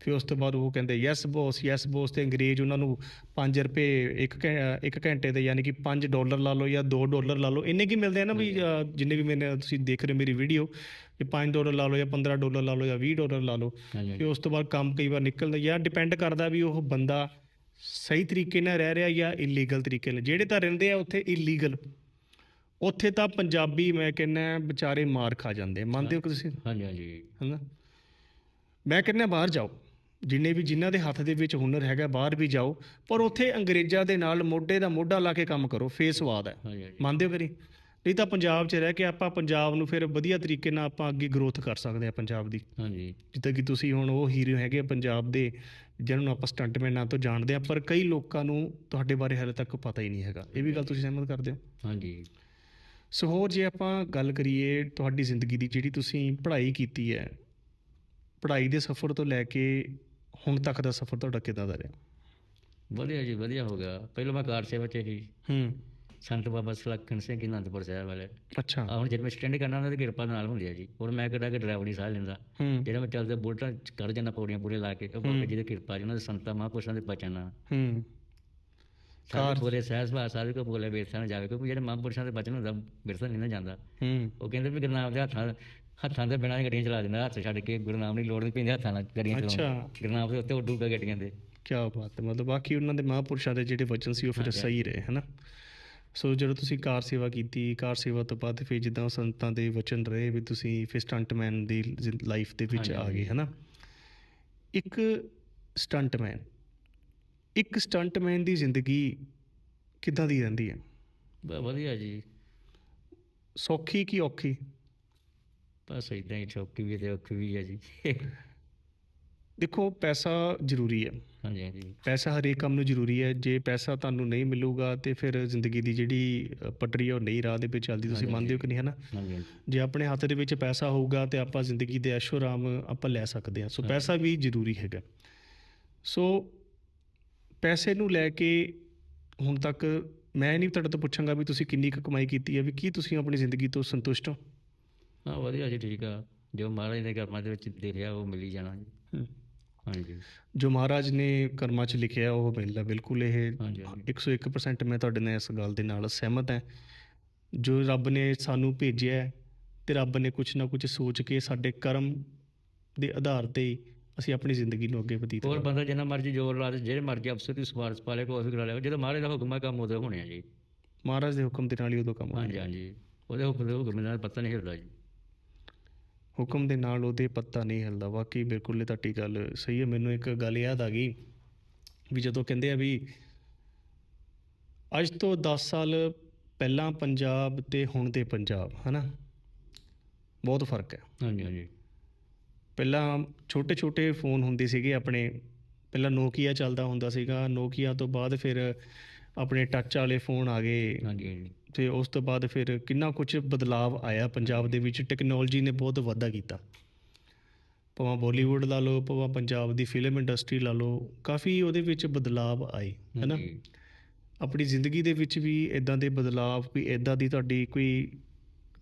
A: ਫਿਰ ਉਸ ਤੋਂ ਬਾਅਦ ਉਹ ਕਹਿੰਦੇ ਯੈਸ ਬੌਸ ਯੈਸ ਬੌਸ ਤੇ ਅੰਗਰੇਜ਼ ਉਹਨਾਂ ਨੂੰ 5 ਰੁਪਏ ਇੱਕ ਇੱਕ ਘੰਟੇ ਦੇ ਯਾਨੀ ਕਿ 5 ਡਾਲਰ ਲਾ ਲਓ ਜਾਂ 2 ਡਾਲਰ ਲਾ ਲਓ ਇੰਨੇ ਕੀ ਮਿਲਦੇ ਆ ਨਾ ਵੀ ਜਿੰਨੇ ਵੀ ਮੈਨੇ ਤੁਸੀਂ ਦੇਖ ਰਹੇ ਮੇਰੀ ਵੀਡੀਓ ਕਿ 5 ਡਾਲਰ ਲਾ ਲਓ ਜਾਂ 15 ਡਾਲਰ ਲਾ ਲਓ ਜਾਂ 20 ਡਾਲਰ ਲਾ ਲਓ ਫਿਰ ਉਸ ਤੋਂ ਬਾਅਦ ਕੰਮ ਕਈ ਵਾਰ ਨਿਕਲਦਾ ਜਾਂ ਡਿਪੈਂਡ ਕਰਦਾ ਵੀ ਉਹ ਬੰਦਾ ਸਹੀ ਤਰੀਕੇ ਨਾਲ ਰਹਿ ਰਿਹਾ ਜਾਂ ਇਲੀਗਲ ਤਰੀਕੇ ਨਾਲ ਜਿਹੜੇ ਤਾਂ ਰਹਿੰਦੇ ਆ ਉੱਥੇ ਇਲੀਗਲ ਉੱਥੇ ਤਾਂ ਪੰਜਾਬੀ ਮੈਂ ਕਹਿੰਦਾ ਵਿਚਾਰੇ ਮਾਰ ਖਾ ਜਾਂਦੇ। ਮੰਨਦੇ ਹੋ ਕਿ ਤੁਸੀਂ?
B: ਹਾਂਜੀ ਹਾਂਜੀ।
A: ਹਨਾ? ਮੈਂ ਕਹਿੰਦਾ ਬਾਹਰ ਜਾਓ। ਜਿੰਨੇ ਵੀ ਜਿਨ੍ਹਾਂ ਦੇ ਹੱਥ ਦੇ ਵਿੱਚ ਹੁਨਰ ਹੈਗਾ ਬਾਹਰ ਵੀ ਜਾਓ। ਪਰ ਉੱਥੇ ਅੰਗਰੇਜ਼ਾਂ ਦੇ ਨਾਲ ਮੋਢੇ ਦਾ ਮੋਢਾ ਲਾ ਕੇ ਕੰਮ ਕਰੋ ਫੇਰ ਸਵਾਦ ਹੈ। ਮੰਨਦੇ ਹੋ ਕਰੀ ਨਹੀਂ? ਤਾਂ ਪੰਜਾਬ 'ਚ ਰਹਿ ਕੇ ਆਪਾਂ ਪੰਜਾਬ ਨੂੰ ਫਿਰ ਵਧੀਆ ਤਰੀਕੇ ਨਾਲ ਆਪਾਂ ਅੱਗੇ ਗਰੋਥ ਕਰ ਸਕਦੇ ਆ ਪੰਜਾਬ ਦੀ।
B: ਹਾਂਜੀ।
A: ਜਿੱਦਾਂ ਕਿ ਤੁਸੀਂ ਹੁਣ ਉਹ ਹੀਰੋ ਹੈਗੇ ਪੰਜਾਬ ਦੇ ਜਿਹਨਾਂ ਨੂੰ ਆਪਾਂ ਸਟੰਟਮੈਨ ਤੋਂ ਜਾਣਦੇ ਆ ਪਰ ਕਈ ਲੋਕਾਂ ਨੂੰ ਤੁਹਾਡੇ ਬਾਰੇ ਹਾਲੇ ਤੱਕ ਪਤਾ ਹੀ ਨਹੀਂ ਹੈਗਾ। ਇਹ ਵੀ ਗੱਲ ਤੁਸੀਂ ਸਹਿਮਤ ਕਰਦੇ ਹੋ?
B: ਹਾਂਜੀ।
A: ਸੋ ਹੋਰ ਜੇ ਆਪਾਂ ਗੱਲ ਕਰੀਏ ਤੁਹਾਡੀ ਜ਼ਿੰਦਗੀ ਦੀ ਜਿਹੜੀ ਤੁਸੀਂ ਪੜ੍ਹਾਈ ਕੀਤੀ ਹੈ ਪੜ੍ਹਾਈ ਦੇ ਸਫ਼ਰ ਤੋਂ ਲੈ ਕੇ ਹੁਣ ਤੱਕ ਦਾ ਸਫ਼ਰ ਤੁਹਾਡਾ ਕਿੱਦਾਂ ਦਾ ਰਿਹਾ?
B: ਵਧੀਆ ਜੀ ਵਧੀਆ ਹੋ ਗਿਆ। ਪਹਿਲਾਂ ਮੈਂ ਕਾਰ ਸੇਵਾ ਚ ਸੀ।
A: ਹੂੰ।
B: ਸੰਤ ਬਾਬਾ ਸੁਲੱਖਣ ਸਿੰਘ ਅਨੰਦਪੁਰ ਸਾਹਿਬ ਵਾਲੇ।
A: ਅੱਛਾ।
B: ਹੁਣ ਜਦ ਮੈਂ ਸਟੈਂਡ ਕਰਨਾ ਉਹਨਾਂ ਦੀ ਕਿਰਪਾ ਨਾਲ ਹੁੰਦੀ ਹੈ ਜੀ। ਹੁਣ ਮੈਂ ਕਿਹੜਾ ਕਿ ਡਰਾਈਵਰ ਨਹੀਂ ਸਾਹ ਲੈਂਦਾ। ਜਿਹੜਾ ਮੈਂ ਚੱਲਦਾ ਬੁਲਟਾਂ ਕਰ ਜਾਂਦਾ ਪੌੜੀਆਂ ਪੂਰੇ ਲਾ ਕੇ ਉਹ ਬਾਬਾ ਜੀ ਦੀ ਕਿਰਪਾ ਜੀ ਉਹਨਾਂ ਦੇ ਸੰਤਾਂ ਮਹਾਂਪੁਰਸ਼ਾਂ ਦੇ ਬਚਨ
A: ਹੂੰ।
B: ਸਾਰੇ ਪੂਰੇ ਸਹਿਜ ਭਾਅ ਸਾਰੇ ਕੋ ਬੋਲੇ ਬੇਰਸਾ ਨਾ ਜਾਵੇ ਕਿਉਂਕਿ ਜਿਹੜੇ ਮਹਾਂਪੁਰਸ਼ਾਂ ਦੇ ਬਚਨ ਹੁੰਦਾ ਬਿਰਸਾ ਨਹੀਂ ਨਾ ਜਾਂਦਾ। ਉਹ ਕਹਿੰਦੇ ਵੀ ਗੁਰਨਾਮ ਦੇ ਹੱਥਾਂ ਹੱਥਾਂ ਦੇ ਬਿਨਾਂ ਗੱਡੀਆਂ ਚਲਾ ਦਿੰਦਾ ਹੱਥ ਛੱਡ ਕੇ ਗੁਰਨਾਮ ਦੀ ਲੋੜ ਨਹੀਂ ਪੈਂਦੀ ਹੱਥਾਂ ਨਾਲ ਗੱਡੀਆਂ ਚਲਾਉਣ
A: ਅੱਛਾ
B: ਗੁਰਨਾਮ ਦੇ ਉੱਤੇ ਉੱਡੂਗਾ ਗੱਡੀਆਂ ਦੇ।
A: ਕੀ ਬਾਤ ਹੈ ਮਤਲਬ ਬਾਕੀ ਉਹਨਾਂ ਦੇ ਮਹਾਂਪੁਰਸ਼ਾਂ ਦੇ ਜਿਹੜੇ ਵਚਨ ਸੀ ਉਹ ਫਿਰ ਸਹੀ ਰਹੇ ਹਨਾ? ਸੋ ਜਦੋਂ ਤੁਸੀਂ ਕਾਰ ਸੇਵਾ ਕੀਤੀ ਕਾਰ ਸੇਵਾ ਤੋਂ ਬਾਅਦ ਫਿਰ ਜਿੱਦਾਂ ਸੰਤਾਂ ਦੇ ਵਚਨ ਰਹੇ ਵੀ ਤੁਸੀਂ ਫਿਰ ਸਟੰਟਮੈਨ ਦੀ ਲਾਈਫ ਦੇ ਵਿੱਚ ਆ ਗਏ ਹਨਾ? ਇੱਕ ਸਟੰਟਮੈਨ ਇੱਕ ਸਟੰਟਮੈਨ ਦੀ ਜ਼ਿੰਦਗੀ ਕਿੱਦਾਂ ਦੀ ਰਹਿੰਦੀ ਹੈ?
B: ਵਧੀਆ ਜੀ।
A: ਸੌਖੀ ਕੀ ਔਖੀ?
B: ਬਸ ਇਦਾਂ ਹੀ ਚੌਕੀ ਵੀ ਤੇ ਔਖੀ ਵੀ ਹੈ ਜੀ।
A: ਦੇਖੋ ਪੈਸਾ ਜ਼ਰੂਰੀ ਹੈ।
B: ਹਾਂਜੀ ਹਾਂਜੀ।
A: ਪੈਸਾ ਹਰੇਕ ਕੰਮ ਨੂੰ ਜ਼ਰੂਰੀ ਹੈ। ਜੇ ਪੈਸਾ ਤੁਹਾਨੂੰ ਨਹੀਂ ਮਿਲੂਗਾ ਤੇ ਫਿਰ ਜ਼ਿੰਦਗੀ ਦੀ ਜਿਹੜੀ ਪਟਰੀ ਆ ਉਹ ਨਹੀਂ ਰਾਹ ਦੇ ਵਿੱਚ ਚੱਲਦੀ ਤੁਸੀਂ ਮੰਨਦੇ ਹੋ ਕਿ ਨਹੀਂ ਹੈ ਨਾ ਜੇ ਆਪਣੇ ਹੱਥ ਦੇ ਵਿੱਚ ਪੈਸਾ ਹੋਊਗਾ ਤੇ ਆਪਾਂ ਜ਼ਿੰਦਗੀ ਦੇ ਐਸ਼ੋ ਆਰਾਮ ਆਪਾਂ ਲੈ ਸਕਦੇ ਹਾਂ। ਸੋ ਪੈਸਾ ਵੀ ਜ਼ਰੂਰੀ ਹੈਗਾ। ਸੋ ਪੈਸੇ ਨੂੰ ਲੈ ਕੇ ਹੁਣ ਤੱਕ ਮੈਂ ਨਹੀਂ ਤੁਹਾਡੇ ਤੋਂ ਪੁੱਛਾਂਗਾ ਵੀ ਤੁਸੀਂ ਕਿੰਨੀ ਕੁ ਕਮਾਈ ਕੀਤੀ ਹੈ ਵੀ ਕੀ ਤੁਸੀਂ ਆਪਣੀ ਜ਼ਿੰਦਗੀ ਤੋਂ ਸੰਤੁਸ਼ਟ ਹੋ?
B: ਹਾਂ ਵਧੀਆ ਜੀ ਠੀਕ ਆ। ਜੋ ਮਹਾਰਾਜ ਦੇ ਕਰਮਾਂ ਦੇ ਵਿੱਚ ਲਿਖਿਆ ਉਹ ਮਿਲੀ ਜਾਣਾ ਜੀ। ਹਾਂਜੀ।
A: ਜੋ ਮਹਾਰਾਜ ਨੇ ਕਰਮਾਂ 'ਚ ਲਿਖਿਆ ਉਹ ਮਿਲਦਾ ਬਿਲਕੁਲ ਇਹ
B: ਹਾਂਜੀ ਹਾਂਜੀ।
A: 101% ਮੈਂ ਤੁਹਾਡੇ ਨਾਲ ਇਸ ਗੱਲ ਦੇ ਨਾਲ ਸਹਿਮਤ ਹਾਂ। ਜੋ ਰੱਬ ਨੇ ਸਾਨੂੰ ਭੇਜਿਆ ਤੇ ਰੱਬ ਨੇ ਕੁਝ ਨਾ ਕੁਝ ਸੋਚ ਕੇ ਸਾਡੇ ਕਰਮ ਦੇ ਆਧਾਰ ਤੇ ਅਸੀਂ ਆਪਣੀ ਜ਼ਿੰਦਗੀ ਨੂੰ ਅੱਗੇ ਵਧੀਤ
B: ਹੋਰ ਬੰਦਾ ਜਿੰਨਾ ਮਰਜ਼ੀ ਜ਼ੋਰ ਲਾ ਦੇ ਜਿਹੜੇ ਮਰਜ਼ੀ ਅਫਸਰ ਦੀ ਸਿਫਾਰਿਸ਼ ਪਾ ਲੇ ਕੋਈ ਵੀ ਕਰਾ। ਲਿਆ ਜਦੋਂ ਮਹਾਰਾਜ ਦਾ ਹੁਕਮ ਹੈ ਕੰਮ ਉਹਦੇ ਹੋਣੇ ਆ ਜੀ।
A: ਮਹਾਰਾਜ ਦੇ ਹੁਕਮ ਦੇ ਨਾਲ ਹੀ ਉਦੋਂ ਕੰਮ ਹੋਣਾ
B: ਹਾਂਜੀ ਹਾਂਜੀ। ਉਹਦੇ ਹੁਕਮ ਦੇ ਹੁਕਮ ਨਾਲ ਪਤਾ ਨਹੀਂ ਹਿਲਦਾ ਜੀ।
A: ਹੁਕਮ ਦੇ ਨਾਲ ਉਹਦੇ ਪੱਤਾ ਨਹੀਂ ਹਿਲਦਾ। ਵਾਕਈ ਬਿਲਕੁਲ ਇਹ ਤੁਹਾਡੀ ਗੱਲ ਸਹੀ ਹੈ। ਮੈਨੂੰ ਇੱਕ ਗੱਲ ਯਾਦ ਆ ਗਈ ਵੀ ਜਦੋਂ ਕਹਿੰਦੇ ਆ ਵੀ ਅੱਜ ਤੋਂ 10 ਸਾਲ ਪਹਿਲਾਂ ਪੰਜਾਬ ਤੇ ਹੁਣ ਦੇ ਪੰਜਾਬ ਹਨਾ? ਬਹੁਤ ਫ਼ਰਕ ਹੈ।
B: ਹਾਂਜੀ ਹਾਂਜੀ।
A: ਪਹਿਲਾਂ ਛੋਟੇ ਛੋਟੇ ਫੋਨ ਹੁੰਦੇ ਸੀਗੇ ਆਪਣੇ। ਪਹਿਲਾਂ ਨੋਕੀਆ ਚੱਲਦਾ ਹੁੰਦਾ ਸੀਗਾ। ਨੋਕੀਆ ਤੋਂ ਬਾਅਦ ਫਿਰ ਆਪਣੇ ਟੱਚ ਵਾਲੇ ਫੋਨ ਆ ਗਏ।
B: ਹਾਂਜੀ
A: ਤੇ ਉਸ ਤੋਂ ਬਾਅਦ ਫਿਰ ਕਿੰਨਾ ਕੁਝ ਬਦਲਾਵ ਆਇਆ ਪੰਜਾਬ ਦੇ ਵਿੱਚ। ਟੈਕਨੋਲੋਜੀ ਨੇ ਬਹੁਤ ਵਾਧਾ ਕੀਤਾ। ਭਾਵੇਂ ਬਾਲੀਵੁੱਡ ਲਾ ਲਓ ਭਾਵੇਂ ਪੰਜਾਬ ਦੀ ਫਿਲਮ ਇੰਡਸਟਰੀ ਲਾ ਲਓ ਕਾਫੀ ਉਹਦੇ ਵਿੱਚ ਬਦਲਾਵ ਆਏ ਹੈਨਾ। ਆਪਣੀ ਜ਼ਿੰਦਗੀ ਦੇ ਵਿੱਚ ਵੀ ਇਦਾਂ ਦੇ ਬਦਲਾਵ ਕੋਈ ਇਦਾਂ ਦੀ ਤੁਹਾਡੀ ਕੋਈ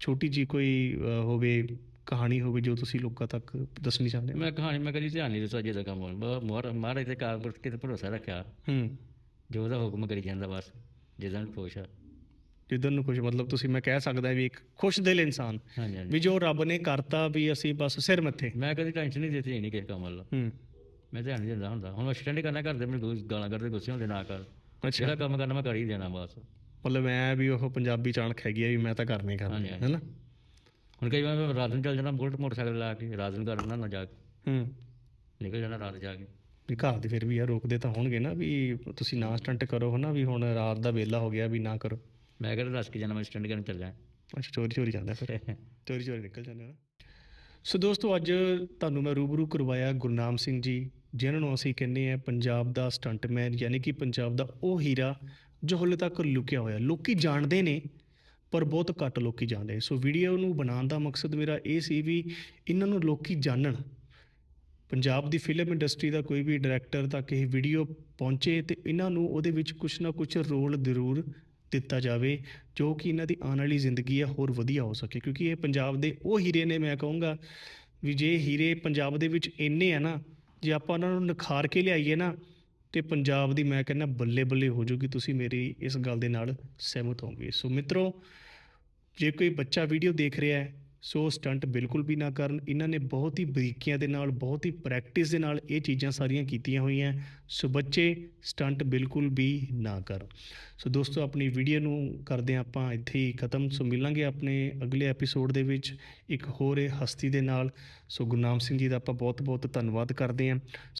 A: ਛੋਟੀ ਜੀ ਕੋਈ ਹੋਵੇ ਕਹਾਣੀ ਹੋਵੇ ਜੋ ਤੁਸੀਂ ਲੋਕਾਂ ਤੱਕ ਦੱਸਣੀ ਚਾਹੁੰਦੇ ਹੋ?
B: ਮੈਂ ਕਹਾਣੀ ਮੈਂ ਕਦੀ ਧਿਆਨ ਨਹੀਂ ਦਿੱਤਾ ਜਿਹਦਾ ਕੰਮ ਹੋਣ। ਮੋਹਰ ਮਹਾਰਾਜ ਤੇ ਕਾਰਪੁਰਖ ਤੇ ਭਰੋਸਾ ਰੱਖਿਆ।
A: ਹੂੰ।
B: ਜੋ ਉਹਦਾ ਹੁਕਮ ਕਰੀ ਜਾਂਦਾ ਬਸ ਜਿੱਦਾਂ ਨੂੰ ਖੁਸ਼ ਆ।
A: ਜਿੱਦਨ ਨੂੰ ਕੁਝ ਮਤਲਬ ਤੁਸੀਂ ਮੈਂ ਕਹਿ ਸਕਦਾ ਵੀ ਇੱਕ ਖੁਸ਼ ਦਿਲ ਇਨਸਾਨ। ਵੀ ਜੋ ਰੱਬ ਨੇ ਕਰਤਾ ਵੀ ਅਸੀਂ ਬਸ ਸਿਰ ਮੱਥੇ।
B: ਮੈਂ ਕਦੀ ਟੈਨਸ਼ਨ ਨਹੀਂ ਦਿੱਤੀ ਨਹੀਂ ਕਿਸੇ ਕੰਮ ਵੱਲ।
A: ਹੂੰ।
B: ਮੈਂ ਧਿਆਨ ਨਹੀਂ ਦਿੰਦਾ ਹੁੰਦਾ। ਹੁਣ ਮੈਂ ਸਟੈਂਡ ਕਰਨਾ ਕਰਦੇ ਮੈਨੂੰ ਗਾਲਾਂ ਕਰਦੇ ਗੁੱਸੇ ਹੁੰਦੇ ਨਾ ਕਰ। ਜਿਹੜਾ ਕੰਮ ਕਰਨਾ ਮੈਂ ਕਰ ਹੀ ਦੇਣਾ ਬਸ।
A: ਮਤਲਬ ਐ ਵੀ ਉਹ ਪੰਜਾਬੀ ਚਾਣਕ ਹੈਗੀ ਆ ਵੀ ਮੈਂ ਤਾਂ ਕਰਨੀ ਕਰਨੀ ਹੈ ਹੈਨਾ?
B: ਹੁਣ ਕਈ ਵਾਰ ਮੈਂ ਰਾਤ ਨੂੰ ਚੱਲ ਜਾਣਾ ਬੁਲਟ ਮੋਟਰਸਾਈਕਲ ਲਾ ਕੇ ਰਾਤ ਨੂੰ ਕਰ ਲੈਣਾ ਨਾ ਜਾ ਕੇ।
A: ਹੂੰ।
B: ਨਿਕਲ ਜਾਣਾ ਰਾਤ ਜਾ ਕੇ।
A: ਵੀ ਘਰ ਦੇ ਫਿਰ ਵੀ ਯਾਰ ਰੋਕਦੇ ਤਾਂ ਹੋਣਗੇ ਨਾ ਵੀ ਤੁਸੀਂ ਨਾ ਸਟੰਟ ਕਰੋ ਹਨਾ ਵੀ ਹੁਣ ਰਾਤ ਦਾ ਵੇਲਾ ਹੋ ਗਿਆ ਵੀ ਨਾ ਕਰੋ।
B: ਮੈਂ ਕਿਹੜਾ ਦੱਸ ਕੇ ਜਾਣਾ ਮੈਂ ਸਟੈਂਡ ਕਰਨ ਚੱਲ ਜਾ
A: ਅੱਛਾ ਚੋਰੀ ਚੋਰੀ ਜਾਂਦਾ ਫਿਰ। <laughs> ਚੋਰੀ ਚੋਰੀ ਨਿਕਲ ਜਾਂਦੇ ਨਾ। ਸੋ ਦੋਸਤੋ ਅੱਜ ਤੁਹਾਨੂੰ ਮੈਂ ਰੂਬਰੂ ਕਰਵਾਇਆ ਗੁਰਨਾਮ ਸਿੰਘ ਜੀ ਜਿਨ੍ਹਾਂ ਨੂੰ ਅਸੀਂ ਕਹਿੰਦੇ ਆ ਪੰਜਾਬ ਦਾ ਸਟੰਟਮੈਨ ਯਾਨੀ ਕਿ ਪੰਜਾਬ ਦਾ ਉਹ ਹੀਰਾ ਜੋ ਹਾਲੇ ਤੱਕ ਲੁਕਿਆ ਹੋਇਆ। ਲੋਕੀ ਜਾਣਦੇ ਨੇ ਪਰ ਬਹੁਤ ਘੱਟ ਲੋਕੀ ਜਾਣਦੇ ਸੋ ਵੀਡੀਓ ਨੂੰ ਬਣਾਉਣ ਦਾ ਮਕਸਦ ਮੇਰਾ ਇਹ ਸੀ ਵੀ ਇਹਨਾਂ ਨੂੰ ਲੋਕੀ ਜਾਣਨ ਪੰਜਾਬ ਦੀ ਫਿਲਮ ਇੰਡਸਟਰੀ ਦਾ ਕੋਈ ਵੀ ਡਾਇਰੈਕਟਰ ਤੱਕ ਇਹ ਵੀਡੀਓ ਪਹੁੰਚੇ ਤੇ ਇਹਨਾਂ ਨੂੰ ਉਹਦੇ ਵਿੱਚ ਕੁਛ ਨਾ ਕੁਛ ਰੋਲ ਜ਼ਰੂਰ ਦਿੱਤਾ ਜਾਵੇ, ਜੋ ਕਿ ਇਹਨਾਂ ਦੀ ਆਉਣ ਵਾਲੀ ਜ਼ਿੰਦਗੀ ਹੈ ਹੋਰ ਵਧੀਆ ਹੋ ਸਕੇ। ਕਿਉਂਕਿ ਇਹ ਪੰਜਾਬ ਦੇ ਉਹ ਹੀਰੇ ਨੇ ਮੈਂ ਕਹੂੰਗਾ ਵੀ ਜੇ ਹੀਰੇ ਪੰਜਾਬ ਦੇ ਵਿੱਚ ਇੰਨੇ ਆ ਨਾ, ਜੇ ਆਪਾਂ ਉਹਨਾਂ ਨੂੰ ਨਿਖਾਰ ਕੇ ਲਿਆਈਏ ਨਾ ਤੇ ਪੰਜਾਬ ਦੀ ਮੈਂ ਕਹਿੰਦਾ ਬੱਲੇ ਬੱਲੇ ਹੋ ਜਾਊਗੀ, ਤੁਸੀਂ ਮੇਰੀ ਇਸ ਗੱਲ ਦੇ ਨਾਲ ਸਹਿਮਤ ਹੋਵੋਗੇ। ਸੋ ਮਿੱਤਰੋ, ਜੇ ਕੋਈ ਬੱਚਾ ਵੀਡੀਓ ਦੇਖ ਰਿਹਾ ਹੈ, ਸੋ ਸਟੰਟ ਬਿਲਕੁਲ ਵੀ ਨਾ ਕਰਨ। ਇਹਨਾਂ ਨੇ ਬਹੁਤ ਹੀ ਬਰੀਕੀਆਂ ਦੇ ਨਾਲ, ਬਹੁਤ ਹੀ ਪ੍ਰੈਕਟਿਸ ਦੇ ਨਾਲ ਇਹ ਚੀਜ਼ਾਂ ਸਾਰੀਆਂ ਕੀਤੀਆਂ ਹੋਈਆਂ। ਸੋ ਬੱਚੇ ਸਟੰਟ ਬਿਲਕੁਲ ਵੀ ਨਾ ਕਰਨ। ਸੋ ਦੋਸਤੋ, ਆਪਣੀ ਵੀਡੀਓ ਨੂੰ ਕਰਦੇ ਹਾਂ ਆਪਾਂ ਇੱਥੇ ਹੀ ਖਤਮ। ਸੋ ਮਿਲਾਂਗੇ ਆਪਣੇ ਅਗਲੇ ਐਪੀਸੋਡ ਦੇ ਵਿੱਚ ਇੱਕ ਹੋਰ ਹਸਤੀ ਦੇ ਨਾਲ। ਸੋ ਗੁਰਨਾਮ ਸਿੰਘ ਜੀ ਦਾ ਆਪਾਂ ਬਹੁਤ ਬਹੁਤ ਧੰਨਵਾਦ ਕਰਦੇ ਹਾਂ।